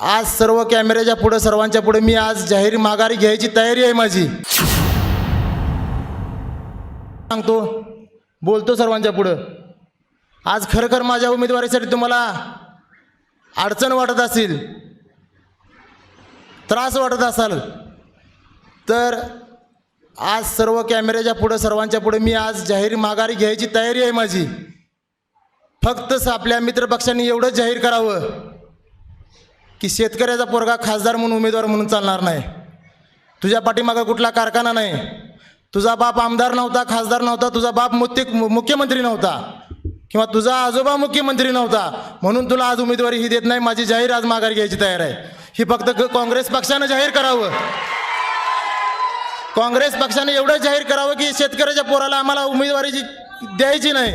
आज सर्व कॅमेऱ्याच्या पुढं सर्वांच्या पुढे मी आज जाहीर माघारी घ्यायची तयारी आहे माझी. सांगतो बोलतो सर्वांच्या पुढं. आज खरखर माझ्या उमेदवारीसाठी तुम्हाला अडचण वाटत असेल त्रास वाटत असाल तर आज सर्व कॅमेऱ्याच्या पुढं सर्वांच्या पुढे मी आज जाहीर माघारी घ्यायची तयारी आहे माझी. फक्त स- आपल्या मित्रपक्षांनी एवढंच जाहीर करावं. की शेतकऱ्याचा पोरगा खासदार म्हणून उमेदवार म्हणून चालणार नाही. तुझ्या पाठीमागं कुठला कारखाना नाही. तुझा बाप आमदार नव्हता खासदार नव्हता तुझा बाप मुत्य मुख्यमंत्री नव्हता. किंवा तुझा आजोबा मुख्यमंत्री नव्हता. म्हणून तुला आज उमेदवारी ही देत नाही माझी जाहीर आज माघारी घ्यायची तयार आहे. ही फक्त काँग्रेस पक्षानं जाहीर करावं. काँग्रेस पक्षाने एवढं जाहीर करावं की शेतकऱ्याच्या पोराला आम्हाला उमेदवारीची द्यायची नाही.